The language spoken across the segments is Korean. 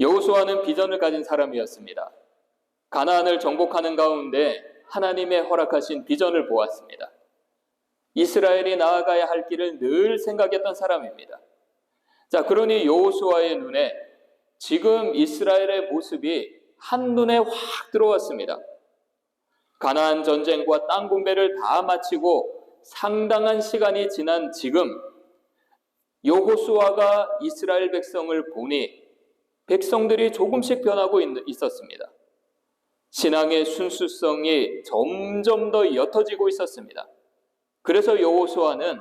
여호수아는 비전을 가진 사람이었습니다. 가나안을 정복하는 가운데 하나님의 허락하신 비전을 보았습니다. 이스라엘이 나아가야 할 길을 늘 생각했던 사람입니다. 자, 그러니 여호수아의 눈에 지금 이스라엘의 모습이 한눈에 확 들어왔습니다. 가나안 전쟁과 땅 분배를 다 마치고 상당한 시간이 지난 지금 여호수아가 이스라엘 백성을 보니 백성들이 조금씩 변하고 있, 있었습니다. 신앙의 순수성이 점점 더 옅어지고 있었습니다. 그래서 여호수아는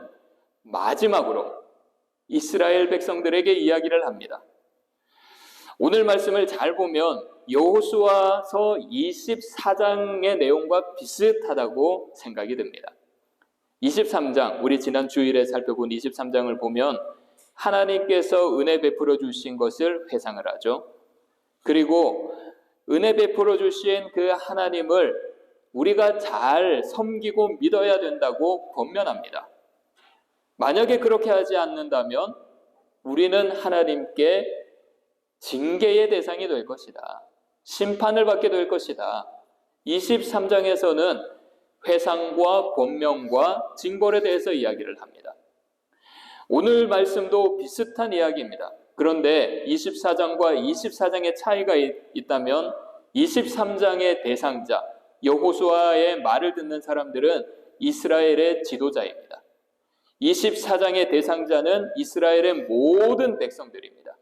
마지막으로 이스라엘 백성들에게 이야기를 합니다. 오늘 말씀을 잘 보면 여호수아서 24장의 내용과 비슷하다고 생각이 듭니다. 23장, 우리 지난 주일에 살펴본 23장을 보면 하나님께서 은혜 베풀어 주신 것을 회상을 하죠. 그리고 은혜 베풀어 주신 그 하나님을 우리가 잘 섬기고 믿어야 된다고 권면합니다. 만약에 그렇게 하지 않는다면 우리는 하나님께 징계의 대상이 될 것이다. 심판을 받게 될 것이다. 23장에서는 회상과 권명과 징벌에 대해서 이야기를 합니다. 오늘 말씀도 비슷한 이야기입니다. 그런데 24장과 24장의 차이가 있다면 23장의 대상자 여호수아의 말을 듣는 사람들은 이스라엘의 지도자입니다. 24장의 대상자는 이스라엘의 모든 백성들입니다.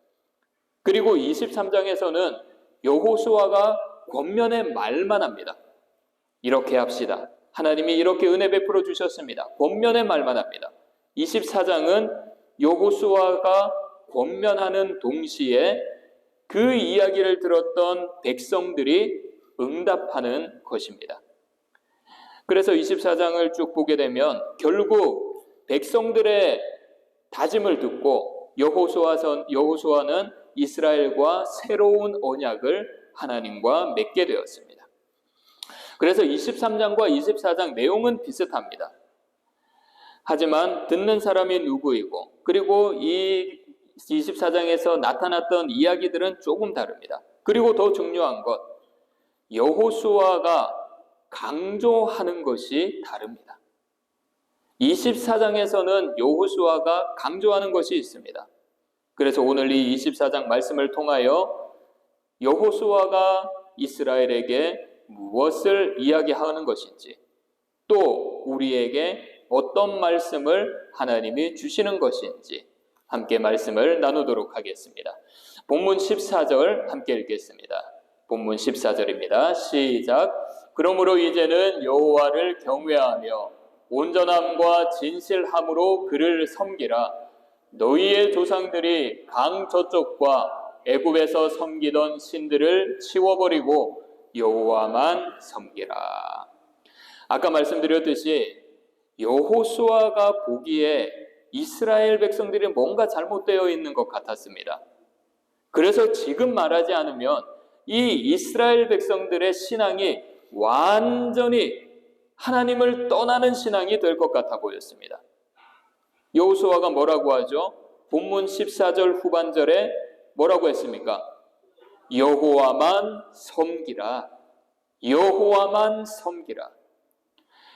그리고 23장에서는 여호수아가 권면의 말만 합니다. 이렇게 합시다. 하나님이 이렇게 은혜 베풀어 주셨습니다. 권면의 말만 합니다. 24장은 여호수아가 권면하는 동시에 그 이야기를 들었던 백성들이 응답하는 것입니다. 그래서 24장을 쭉 보게 되면 결국 백성들의 다짐을 듣고 여호수아선 여호수아는 이스라엘과 새로운 언약을 하나님과 맺게 되었습니다. 그래서 23장과 24장 내용은 비슷합니다. 하지만 듣는 사람이 누구이고 그리고 이 24장에서 나타났던 이야기들은 조금 다릅니다. 그리고 더 중요한 것 여호수아가 강조하는 것이 다릅니다. 24장에서는 여호수아가 강조하는 것이 있습니다. 그래서 오늘 이 24장 말씀을 통하여 여호수아가 이스라엘에게 무엇을 이야기하는 것인지 또 우리에게 어떤 말씀을 하나님이 주시는 것인지 함께 말씀을 나누도록 하겠습니다. 본문 14절 함께 읽겠습니다. 본문 14절입니다. 시작. 그러므로 이제는 여호와를 경외하며 온전함과 진실함으로 그를 섬기라. 너희의 조상들이 강 저쪽과 애굽에서 섬기던 신들을 치워버리고 여호와만 섬기라. 아까 말씀드렸듯이 여호수아가 보기에 이스라엘 백성들이 뭔가 잘못되어 있는 것 같았습니다. 그래서 지금 말하지 않으면 이 이스라엘 백성들의 신앙이 완전히 하나님을 떠나는 신앙이 될 것 같아 보였습니다. 여호수아가 뭐라고 하죠? 본문 14절 후반절에 뭐라고 했습니까? 여호와만 섬기라. 여호와만 섬기라.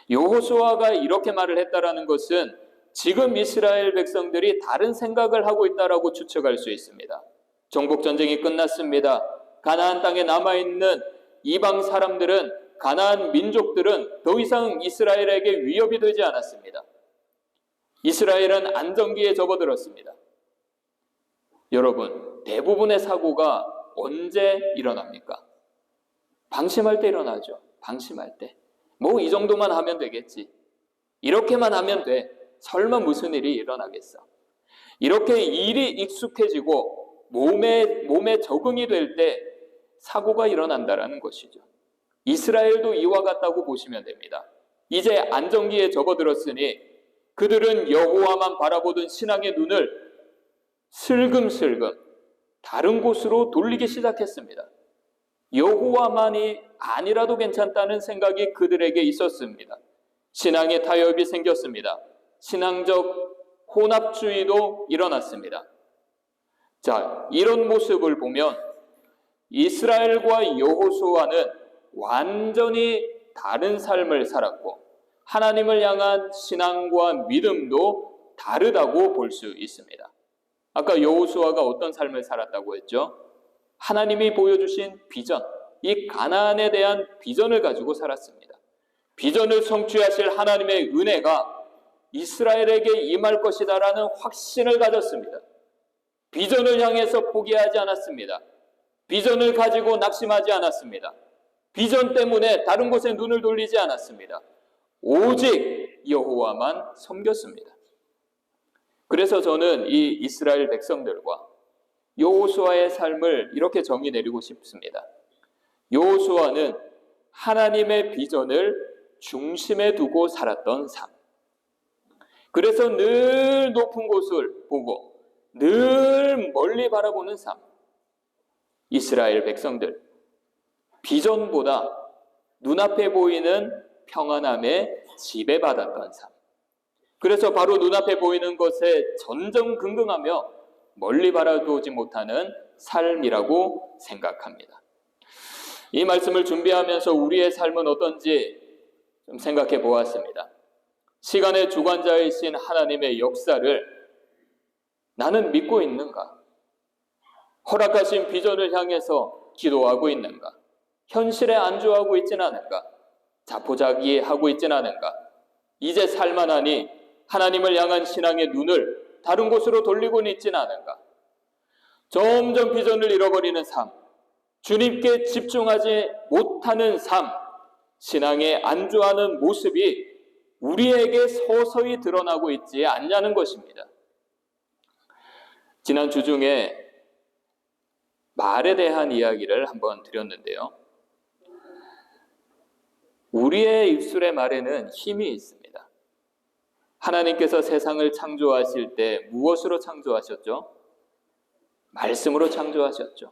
여호수아가 이렇게 말을 했다라는 것은 지금 이스라엘 백성들이 다른 생각을 하고 있다라고 추측할 수 있습니다. 정복 전쟁이 끝났습니다. 가나안 땅에 남아 있는 이방 사람들은 가나안 민족들은 더 이상 이스라엘에게 위협이 되지 않았습니다. 이스라엘은 안정기에 접어들었습니다. 여러분, 대부분의 사고가 언제 일어납니까? 방심할 때 일어나죠. 방심할 때. 뭐 이 정도만 하면 되겠지. 이렇게만 하면 돼. 설마 무슨 일이 일어나겠어. 이렇게 일이 익숙해지고 몸에, 몸에 적응이 될 때 사고가 일어난다라는 것이죠. 이스라엘도 이와 같다고 보시면 됩니다. 이제 안정기에 접어들었으니 그들은 여호와만 바라보던 신앙의 눈을 슬금슬금 다른 곳으로 돌리기 시작했습니다. 여호와만이 아니라도 괜찮다는 생각이 그들에게 있었습니다. 신앙의 타협이 생겼습니다. 신앙적 혼합주의도 일어났습니다. 자, 이런 모습을 보면 이스라엘과 여호수아는 완전히 다른 삶을 살았고 하나님을 향한 신앙과 믿음도 다르다고 볼 수 있습니다. 아까 여호수아가 어떤 삶을 살았다고 했죠? 하나님이 보여주신 비전, 이 가나안에 대한 비전을 가지고 살았습니다. 비전을 성취하실 하나님의 은혜가 이스라엘에게 임할 것이다라는 확신을 가졌습니다. 비전을 향해서 포기하지 않았습니다. 비전을 가지고 낙심하지 않았습니다. 비전 때문에 다른 곳에 눈을 돌리지 않았습니다. 오직 여호와만 섬겼습니다. 그래서 저는 이 이스라엘 백성들과 여호수아의 삶을 이렇게 정의 내리고 싶습니다. 여호수아는 하나님의 비전을 중심에 두고 살았던 삶. 그래서 늘 높은 곳을 보고 늘 멀리 바라보는 삶. 이스라엘 백성들. 비전보다 눈앞에 보이는 평안함에 지배받았던 삶. 그래서 바로 눈앞에 보이는 것에 전전긍긍하며 멀리 바라보지 못하는 삶이라고 생각합니다. 이 말씀을 준비하면서 우리의 삶은 어떤지 좀 생각해 보았습니다. 시간의 주관자이신 하나님의 역사를 나는 믿고 있는가? 허락하신 비전을 향해서 기도하고 있는가? 현실에 안주하고 있진 않은가? 자포자기하고 있진 않은가? 이제 살만하니 하나님을 향한 신앙의 눈을 다른 곳으로 돌리고는 있진 않은가? 점점 비전을 잃어버리는 삶, 주님께 집중하지 못하는 삶, 신앙에 안주하는 모습이 우리에게 서서히 드러나고 있지 않냐는 것입니다. 지난 주 중에 말에 대한 이야기를 한번 드렸는데요. 우리의 입술의 말에는 힘이 있습니다. 하나님께서 세상을 창조하실 때 무엇으로 창조하셨죠? 말씀으로 창조하셨죠.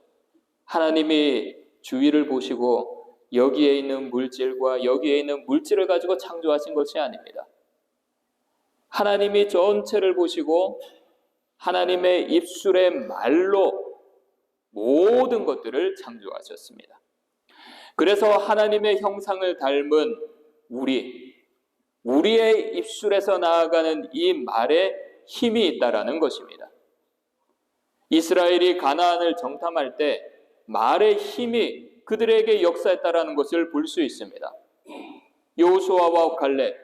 하나님이 주위를 보시고 여기에 있는 물질과 여기에 있는 물질을 가지고 창조하신 것이 아닙니다. 하나님이 전체를 보시고 하나님의 입술의 말로 모든 것들을 창조하셨습니다. 그래서 하나님의 형상을 닮은 우리, 우리의 입술에서 나아가는 이 말에 힘이 있다라는 것입니다. 이스라엘이 가나안을 정탐할 때 말의 힘이 그들에게 역사했다라는 것을 볼 수 있습니다. 요수아와 갈렙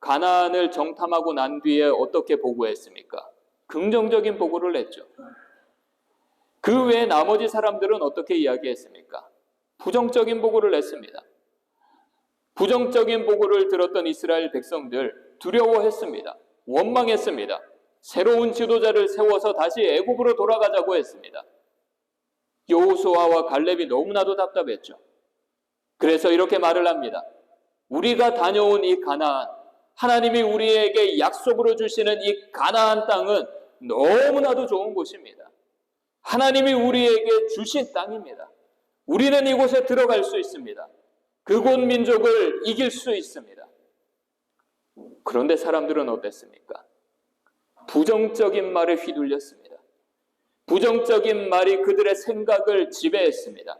가나안을 정탐하고 난 뒤에 어떻게 보고했습니까? 긍정적인 보고를 했죠. 그 외에 나머지 사람들은 어떻게 이야기했습니까? 부정적인 보고를 냈습니다. 부정적인 보고를 들었던 이스라엘 백성들 두려워했습니다. 원망했습니다. 새로운 지도자를 세워서 다시 애굽으로 돌아가자고 했습니다. 여호수아와 갈렙이 너무나도 답답했죠. 그래서 이렇게 말을 합니다. 우리가 다녀온 이 가나안, 하나님이 우리에게 약속으로 주시는 이 가나안 땅은 너무나도 좋은 곳입니다. 하나님이 우리에게 주신 땅입니다. 우리는 이곳에 들어갈 수 있습니다. 그곳 민족을 이길 수 있습니다. 그런데 사람들은 어땠습니까? 부정적인 말에 휘둘렸습니다. 부정적인 말이 그들의 생각을 지배했습니다.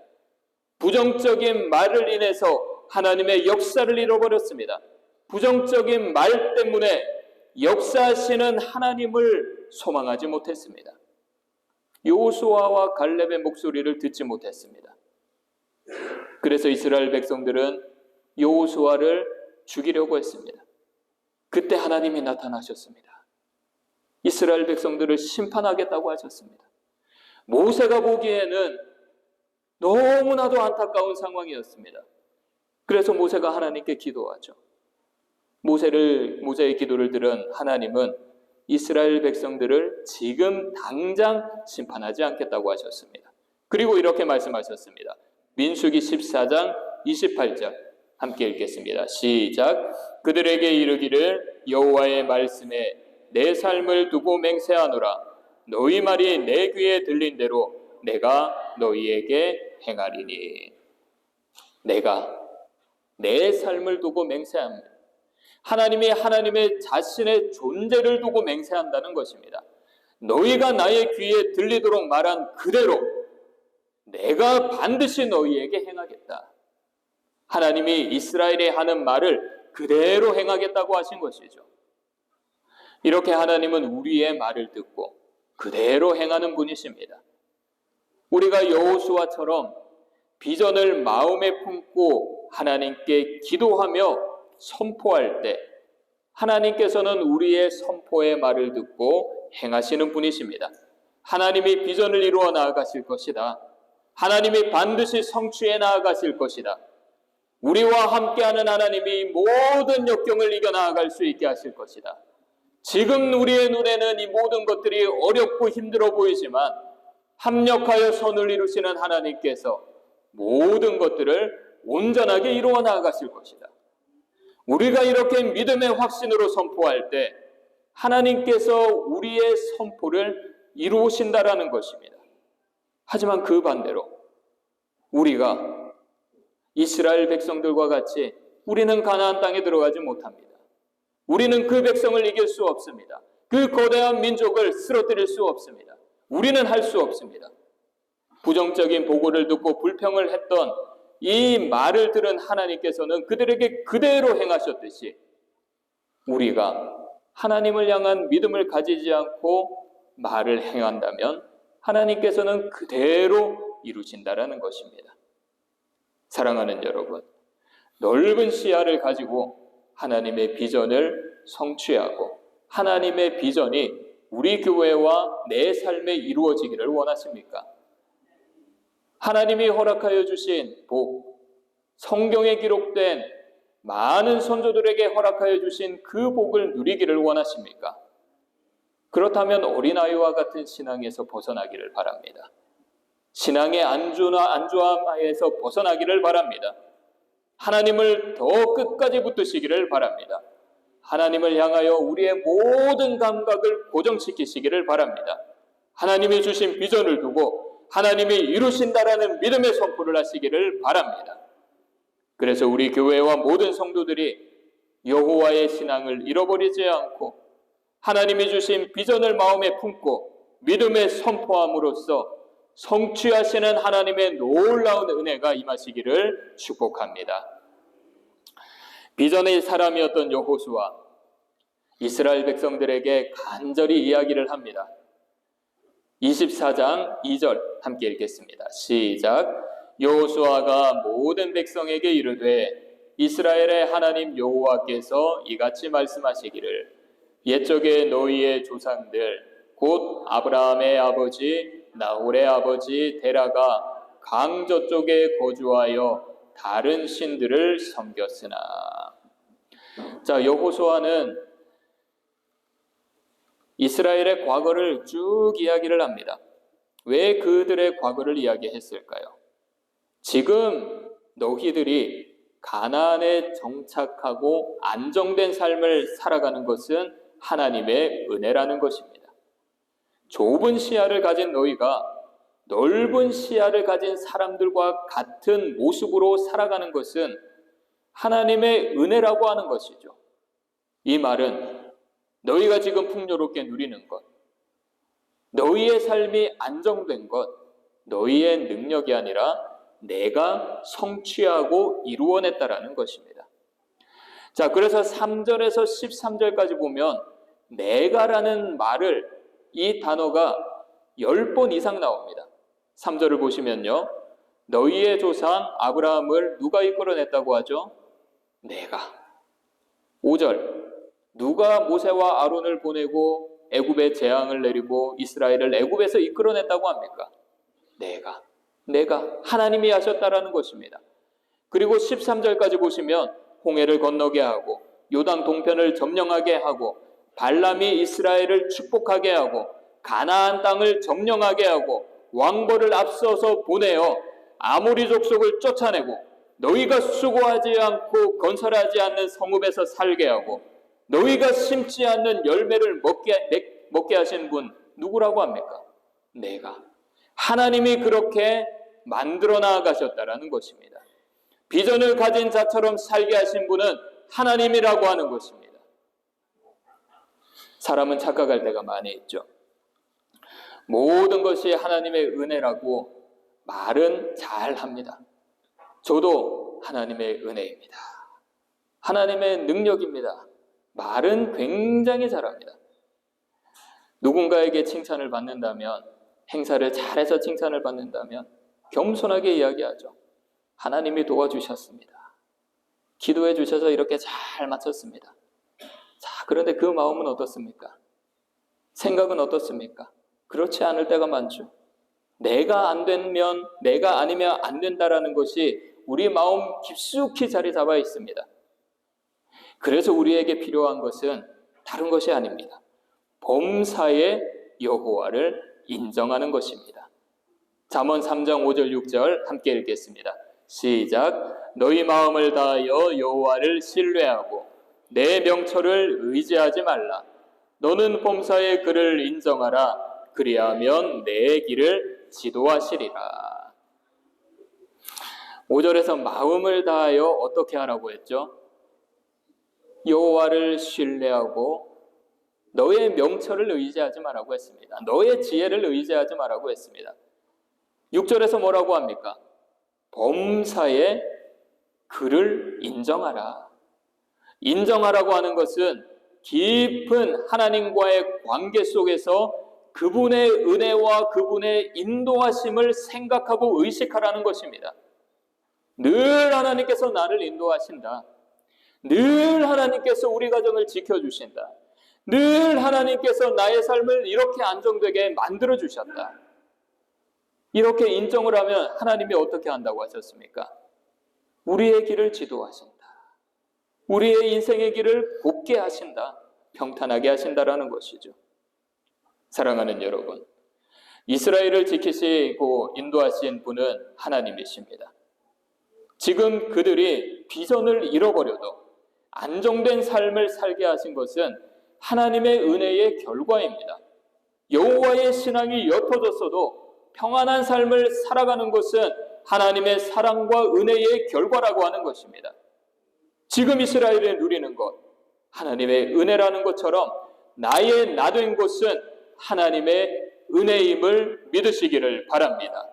부정적인 말을 인해서 하나님의 역사를 잃어버렸습니다. 부정적인 말 때문에 역사하시는 하나님을 소망하지 못했습니다. 요수아와 갈렙의 목소리를 듣지 못했습니다. 그래서 이스라엘 백성들은 요수아를 죽이려고 했습니다. 그때 하나님이 나타나셨습니다. 이스라엘 백성들을 심판하겠다고 하셨습니다. 모세가 보기에는 너무나도 안타까운 상황이었습니다. 그래서 모세가 하나님께 기도하죠. 모세를 모세의 기도를 들은 하나님은 이스라엘 백성들을 지금 당장 심판하지 않겠다고 하셨습니다. 그리고 이렇게 말씀하셨습니다. 민수기 14장 28절 함께 읽겠습니다. 시작. 그들에게 이르기를 여호와의 말씀에 내 삶을 두고 맹세하노라. 너희 말이 내 귀에 들린 대로 내가 너희에게 행하리니. 내가 내 삶을 두고 맹세합니다. 하나님이 하나님의 자신의 존재를 두고 맹세한다는 것입니다. 너희가 나의 귀에 들리도록 말한 그대로 내가 반드시 너희에게 행하겠다. 하나님이 이스라엘에 하는 말을 그대로 행하겠다고 하신 것이죠. 이렇게 하나님은 우리의 말을 듣고 그대로 행하는 분이십니다. 우리가 여호수아처럼 비전을 마음에 품고 하나님께 기도하며 선포할 때 하나님께서는 우리의 선포의 말을 듣고 행하시는 분이십니다. 하나님이 비전을 이루어 나아가실 것이다. 하나님이 반드시 성취해 나아가실 것이다. 우리와 함께하는 하나님이 모든 역경을 이겨 나아갈 수 있게 하실 것이다. 지금 우리의 눈에는 이 모든 것들이 어렵고 힘들어 보이지만 합력하여 선을 이루시는 하나님께서 모든 것들을 온전하게 이루어 나아가실 것이다. 우리가 이렇게 믿음의 확신으로 선포할 때 하나님께서 우리의 선포를 이루신다라는 것입니다. 하지만 그 반대로 우리가 이스라엘 백성들과 같이 우리는 가나안 땅에 들어가지 못합니다. 우리는 그 백성을 이길 수 없습니다. 그 거대한 민족을 쓰러뜨릴 수 없습니다. 우리는 할 수 없습니다. 부정적인 보고를 듣고 불평을 했던 이 말을 들은 하나님께서는 그들에게 그대로 행하셨듯이 우리가 하나님을 향한 믿음을 가지지 않고 말을 행한다면 하나님께서는 그대로 이루신다라는 것입니다. 사랑하는 여러분, 넓은 시야를 가지고 하나님의 비전을 성취하고 하나님의 비전이 우리 교회와 내 삶에 이루어지기를 원하십니까? 하나님이 허락하여 주신 복, 성경에 기록된 많은 선조들에게 허락하여 주신 그 복을 누리기를 원하십니까? 그렇다면 어린아이와 같은 신앙에서 벗어나기를 바랍니다. 신앙의 안주나 안주함에서 벗어나기를 바랍니다. 하나님을 더 끝까지 붙드시기를 바랍니다. 하나님을 향하여 우리의 모든 감각을 고정시키시기를 바랍니다. 하나님이 주신 비전을 두고 하나님이 이루신다라는 믿음의 선포를 하시기를 바랍니다. 그래서 우리 교회와 모든 성도들이 여호와의 신앙을 잃어버리지 않고 하나님이 주신 비전을 마음에 품고 믿음의 선포함으로써 성취하시는 하나님의 놀라운 은혜가 임하시기를 축복합니다. 비전의 사람이었던 여호수아 이스라엘 백성들에게 간절히 이야기를 합니다. 24장 2절 함께 읽겠습니다. 시작. 여호수아가 모든 백성에게 이르되 이스라엘의 하나님 여호와께서 이같이 말씀하시기를 옛적에 너희의 조상들 곧 아브라함의 아버지 나홀의 아버지 데라가 강 저쪽에 거주하여 다른 신들을 섬겼으나 자 여호수아는 이스라엘의 과거를 쭉 이야기를 합니다. 왜 그들의 과거를 이야기했을까요? 지금 너희들이 가나안에 정착하고 안정된 삶을 살아가는 것은 하나님의 은혜라는 것입니다. 좁은 시야를 가진 너희가 넓은 시야를 가진 사람들과 같은 모습으로 살아가는 것은 하나님의 은혜라고 하는 것이죠. 이 말은 너희가 지금 풍요롭게 누리는 것, 너희의 삶이 안정된 것, 너희의 능력이 아니라 내가 성취하고 이루어냈다라는 것입니다. 자, 그래서 3절에서 13절까지 보면 내가라는 말을 이 단어가 10번 이상 나옵니다. 3절을 보시면요. 너희의 조상 아브라함을 누가 이끌어냈다고 하죠? 내가. 5절. 누가 모세와 아론을 보내고 애굽에 재앙을 내리고 이스라엘을 애굽에서 이끌어냈다고 합니까? 내가. 내가 하나님이 하셨다라는 것입니다. 그리고 13절까지 보시면 홍해를 건너게 하고 요단 동편을 점령하게 하고 발람이 이스라엘을 축복하게 하고 가나안 땅을 점령하게 하고 왕벌을 앞서서 보내어 아모리 족속을 쫓아내고 너희가 수고하지 않고 건설하지 않는 성읍에서 살게 하고 너희가 심지 않는 열매를 먹게, 먹게 하신 분 누구라고 합니까? 내가. 하나님이 그렇게 만들어 나가셨다라는 것입니다. 비전을 가진 자처럼 살게 하신 분은 하나님이라고 하는 것입니다. 사람은 착각할 때가 많이 있죠. 모든 것이 하나님의 은혜라고 말은 잘 합니다. 저도 하나님의 은혜입니다. 하나님의 능력입니다. 말은 굉장히 잘합니다. 누군가에게 칭찬을 받는다면, 행사를 잘해서 칭찬을 받는다면, 겸손하게 이야기하죠. 하나님이 도와주셨습니다. 기도해 주셔서 이렇게 잘 마쳤습니다. 자, 그런데 그 마음은 어떻습니까? 생각은 어떻습니까? 그렇지 않을 때가 많죠. 내가 안 되면, 내가 아니면 안 된다라는 것이 우리 마음 깊숙이 자리 잡아 있습니다. 그래서 우리에게 필요한 것은 다른 것이 아닙니다. 범사의 여호와를 인정하는 것입니다. 잠언 3장 5절 6절 함께 읽겠습니다. 시작. 너희 마음을 다하여 여호와를 신뢰하고 내 명철을 의지하지 말라. 너는 범사의 그를 인정하라. 그리하면 내 길을 지도하시리라. 5절에서 마음을 다하여 어떻게 하라고 했죠? 여호와를 신뢰하고 너의 명철을 의지하지 말라고 했습니다. 너의 지혜를 의지하지 말라고 했습니다. 6절에서 뭐라고 합니까? 범사에 그를 인정하라. 인정하라고 하는 것은 깊은 하나님과의 관계 속에서 그분의 은혜와 그분의 인도하심을 생각하고 의식하라는 것입니다. 늘 하나님께서 나를 인도하신다. 늘 하나님께서 우리 가정을 지켜주신다. 늘 하나님께서 나의 삶을 이렇게 안정되게 만들어 주셨다. 이렇게 인정을 하면 하나님이 어떻게 한다고 하셨습니까? 우리의 길을 지도하신다. 우리의 인생의 길을 곱게 하신다. 평탄하게 하신다라는 것이죠. 사랑하는 여러분, 이스라엘을 지키시고 인도하신 분은 하나님이십니다. 지금 그들이 비전을 잃어버려도 안정된 삶을 살게 하신 것은 하나님의 은혜의 결과입니다. 여호와의 신앙이 옅어졌어도 평안한 삶을 살아가는 것은 하나님의 사랑과 은혜의 결과라고 하는 것입니다. 지금 이스라엘이 누리는 것, 하나님의 은혜라는 것처럼 나의 나된 것은 하나님의 은혜임을 믿으시기를 바랍니다.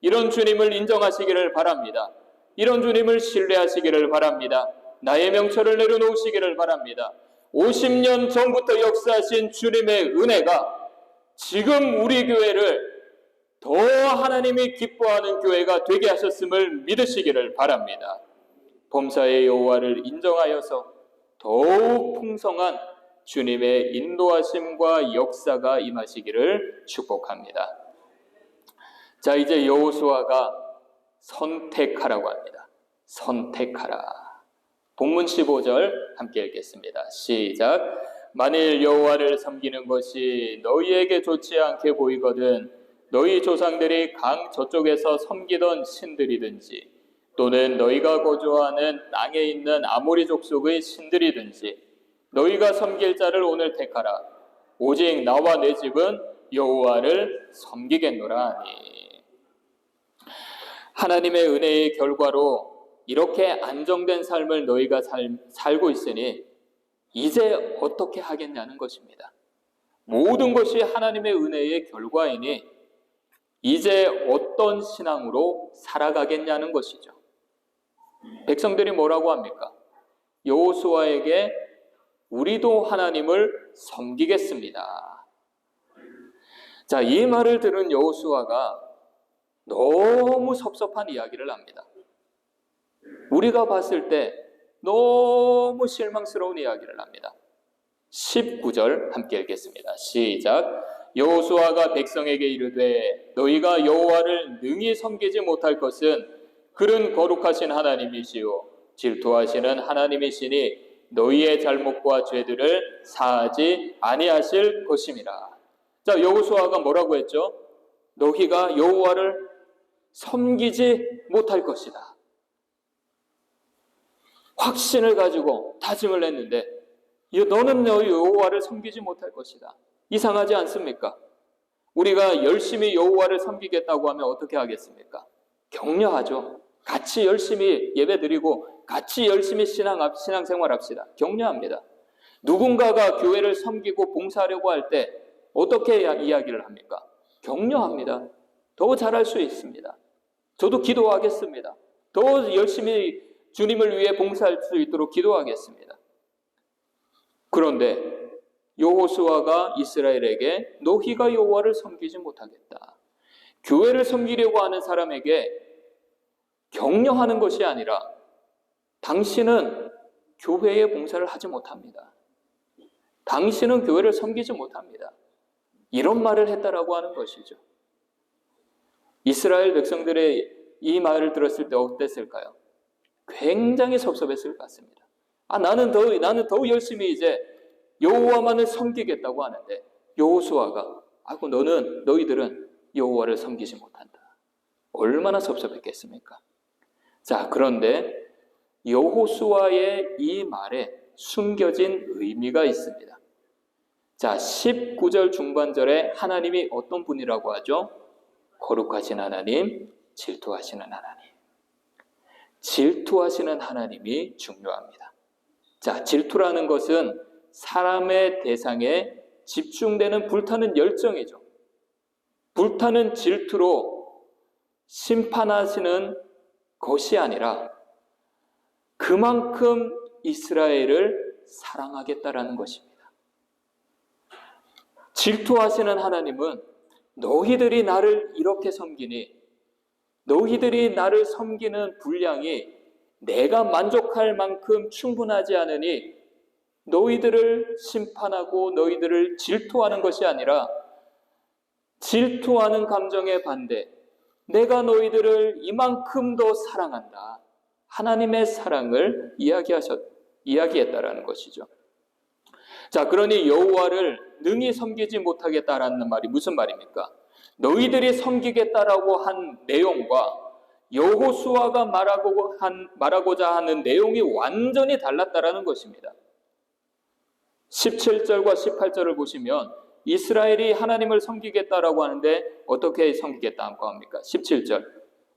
이런 주님을 인정하시기를 바랍니다. 이런 주님을 신뢰하시기를 바랍니다. 나의 명철을 내려놓으시기를 바랍니다. 50년 전부터 역사하신 주님의 은혜가 지금 우리 교회를 더 하나님이 기뻐하는 교회가 되게 하셨음을 믿으시기를 바랍니다. 범사의 여호와를 인정하여서 더욱 풍성한 주님의 인도하심과 역사가 임하시기를 축복합니다. 자, 이제 여호수아가 선택하라고 합니다. 선택하라. 본문 15절 함께 읽겠습니다. 시작. 만일 여호와를 섬기는 것이 너희에게 좋지 않게 보이거든 너희 조상들이 강 저쪽에서 섬기던 신들이든지 또는 너희가 거주하는 땅에 있는 아모리 족속의 신들이든지 너희가 섬길 자를 오늘 택하라. 오직 나와 내 집은 여호와를 섬기겠노라 하니. 하나님의 은혜의 결과로 이렇게 안정된 삶을 너희가 살, 살고 있으니 이제 어떻게 하겠냐는 것입니다. 모든 것이 하나님의 은혜의 결과이니 이제 어떤 신앙으로 살아가겠냐는 것이죠. 백성들이 뭐라고 합니까? 여호수아에게 우리도 하나님을 섬기겠습니다. 자, 이 말을 들은 여호수아가 너무 섭섭한 이야기를 합니다. 우리가 봤을 때 너무 실망스러운 이야기를 합니다. 19절 함께 읽겠습니다. 시작. 여호수아가 백성에게 이르되 너희가 여호와를 능히 섬기지 못할 것은 그는 거룩하신 하나님이시요 질투하시는 하나님이시니 너희의 잘못과 죄들을 사하지 아니하실 것임이라. 자, 여호수아가 뭐라고 했죠? 너희가 여호와를 섬기지 못할 것이다. 확신을 가지고 다짐을 했는데 너는 너희 여호와를 섬기지 못할 것이다. 이상하지 않습니까? 우리가 열심히 여호와를 섬기겠다고 하면 어떻게 하겠습니까? 격려하죠. 같이 열심히 예배드리고 같이 열심히 신앙 신앙생활 합시다. 격려합니다. 누군가가 교회를 섬기고 봉사하려고 할 때 어떻게 이야기를 합니까? 격려합니다. 더 잘할 수 있습니다. 저도 기도하겠습니다. 더 열심히 주님을 위해 봉사할 수 있도록 기도하겠습니다. 그런데 여호수아가 이스라엘에게 너희가 여호와를 섬기지 못하겠다. 교회를 섬기려고 하는 사람에게 격려하는 것이 아니라 당신은 교회의 봉사를 하지 못합니다. 당신은 교회를 섬기지 못합니다. 이런 말을 했다라고 하는 것이죠. 이스라엘 백성들의 이 말을 들었을 때 어땠을까요? 굉장히 섭섭했을 것 같습니다. 아 나는 더 나는 더 열심히 이제 여호와만을 섬기겠다고 하는데 여호수아가 아고 너는 너희들은 여호와를 섬기지 못한다. 얼마나 섭섭했겠습니까? 자 그런데 여호수아의 이 말에 숨겨진 의미가 있습니다. 자 19절 중반절에 하나님이 어떤 분이라고 하죠? 거룩하신 하나님, 질투하시는 하나님. 질투하시는 하나님이 중요합니다. 자, 질투라는 것은 사람의 대상에 집중되는 불타는 열정이죠. 불타는 질투로 심판하시는 것이 아니라 그만큼 이스라엘을 사랑하겠다라는 것입니다. 질투하시는 하나님은 너희들이 나를 이렇게 섬기니 너희들이 나를 섬기는 분량이 내가 만족할 만큼 충분하지 않으니 너희들을 심판하고 너희들을 질투하는 것이 아니라 질투하는 감정의 반대. 내가 너희들을 이만큼 더 사랑한다. 하나님의 사랑을 이야기하셨 이야기했다라는 것이죠. 자, 그러니 여호와를 능히 섬기지 못하겠다라는 말이 무슨 말입니까? 너희들이 섬기겠다라고 한 내용과 여호수아가 말하고 한 말하고자 하는 내용이 완전히 달랐다라는 것입니다. 17절과 18절을 보시면 이스라엘이 하나님을 섬기겠다라고 하는데 어떻게 섬기겠다고 합니까? 17절.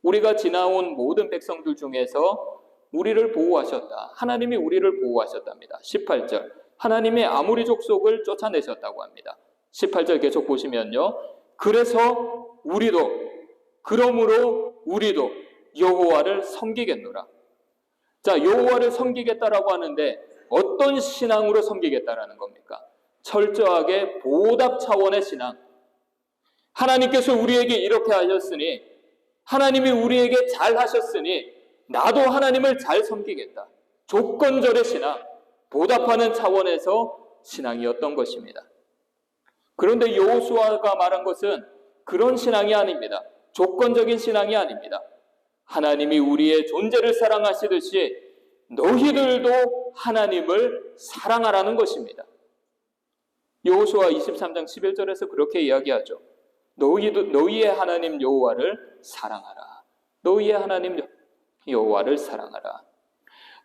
우리가 지나온 모든 백성들 중에서 우리를 보호하셨다. 하나님이 우리를 보호하셨답니다. 18절. 하나님의 아무리 족속을 쫓아내셨다고 합니다. 18절 계속 보시면요. 그래서 우리도 그러므로 우리도 여호와를 섬기겠노라. 자, 여호와를 섬기겠다라고 하는데 어떤 신앙으로 섬기겠다라는 겁니까? 철저하게 보답 차원의 신앙. 하나님께서 우리에게 이렇게 하셨으니 하나님이 우리에게 잘 하셨으니 나도 하나님을 잘 섬기겠다. 조건절의 신앙, 보답하는 차원에서 신앙이었던 것입니다. 그런데 여호수아가 말한 것은 그런 신앙이 아닙니다. 조건적인 신앙이 아닙니다. 하나님이 우리의 존재를 사랑하시듯이 너희들도 하나님을 사랑하라는 것입니다. 여호수아 23장 11절에서 그렇게 이야기하죠. 너희도 너희의 하나님 여호와를 사랑하라. 너희의 하나님 여호와를 사랑하라.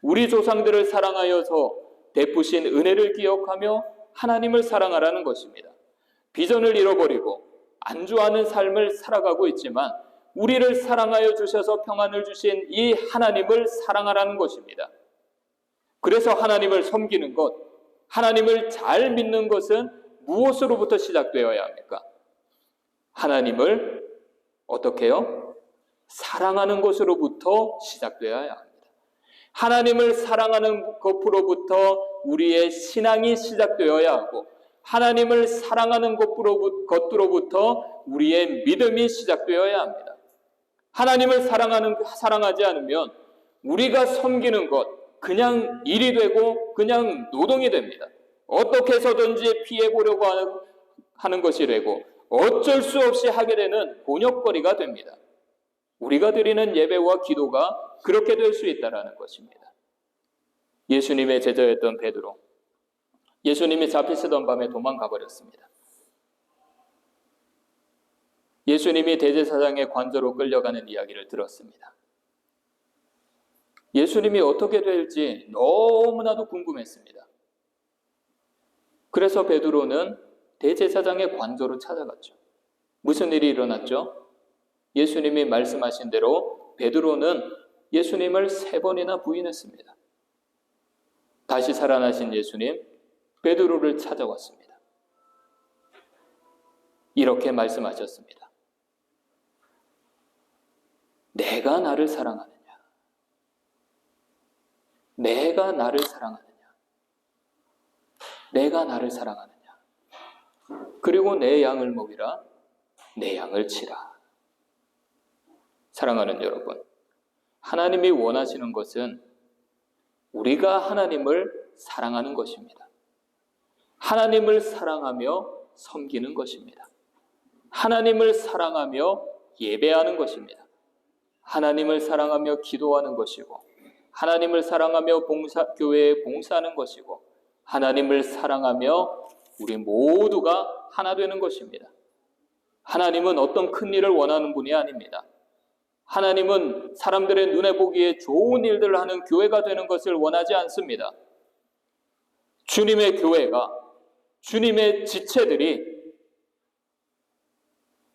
우리 조상들을 사랑하여서 베푸신 은혜를 기억하며 하나님을 사랑하라는 것입니다. 비전을 잃어버리고 안주하는 삶을 살아가고 있지만 우리를 사랑하여 주셔서 평안을 주신 이 하나님을 사랑하라는 것입니다. 그래서 하나님을 섬기는 것, 하나님을 잘 믿는 것은 무엇으로부터 시작되어야 합니까? 하나님을 어떻게 요 사랑하는 것으로부터 시작되어야 합니다. 하나님을 사랑하는 것으로부터 우리의 신앙이 시작되어야 하고 하나님을 사랑하는 것으로부터 우리의 믿음이 시작되어야 합니다. 하나님을 사랑하는 사랑하지 않으면 우리가 섬기는 것 그냥 일이 되고 그냥 노동이 됩니다. 어떻게 해서든지 피해 보려고 하는, 하는 것이 되고 어쩔 수 없이 하게 되는 곤욕거리가 됩니다. 우리가 드리는 예배와 기도가 그렇게 될 수 있다라는 것입니다. 예수님의 제자였던 베드로 예수님이 잡히시던 밤에 도망가 버렸습니다. 예수님이 대제사장의 관저로 끌려가는 이야기를 들었습니다. 예수님이 어떻게 될지 너무나도 궁금했습니다. 그래서 베드로는 대제사장의 관저로 찾아갔죠. 무슨 일이 일어났죠? 예수님이 말씀하신 대로 베드로는 예수님을 세 번이나 부인했습니다. 다시 살아나신 예수님, 베드로를 찾아왔습니다. 이렇게 말씀하셨습니다. 내가 나를 사랑하느냐? 내가 나를 사랑하느냐? 내가 나를 사랑하느냐? 그리고 내 양을 먹이라, 내 양을 치라. 사랑하는 여러분, 하나님이 원하시는 것은 우리가 하나님을 사랑하는 것입니다. 하나님을 사랑하며 섬기는 것입니다. 하나님을 사랑하며 예배하는 것입니다. 하나님을 사랑하며 기도하는 것이고, 하나님을 사랑하며 봉사, 교회에 봉사하는 것이고, 하나님을 사랑하며 우리 모두가 하나 되는 것입니다. 하나님은 어떤 큰 일을 원하는 분이 아닙니다. 하나님은 사람들의 눈에 보기에 좋은 일들을 하는 교회가 되는 것을 원하지 않습니다. 주님의 교회가, 주님의 지체들이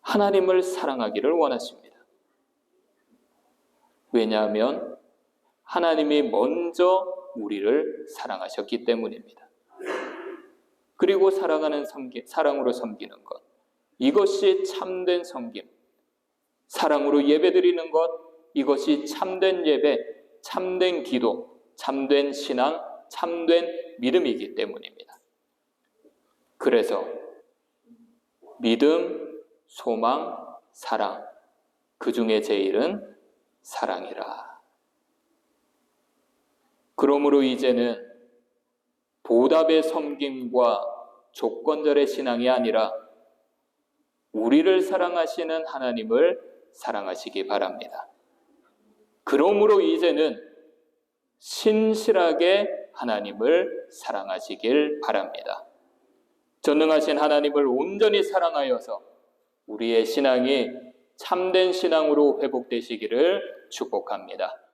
하나님을 사랑하기를 원하십니다. 왜냐하면 하나님이 먼저 우리를 사랑하셨기 때문입니다. 그리고 사랑하는 섬기, 사랑으로 섬기는 것. 이것이 참된 섬김. 사랑으로 예배드리는 것. 이것이 참된 예배, 참된 기도, 참된 신앙, 참된 믿음이기 때문입니다. 그래서 믿음, 소망, 사랑. 그 중에 제일은 사랑이라. 그러므로 이제는 보답의 섬김과 조건절의 신앙이 아니라 우리를 사랑하시는 하나님을 사랑하시기 바랍니다. 그러므로 이제는 신실하게 하나님을 사랑하시길 바랍니다. 전능하신 하나님을 온전히 사랑하여서 우리의 신앙이 참된 신앙으로 회복되시기를 축복합니다.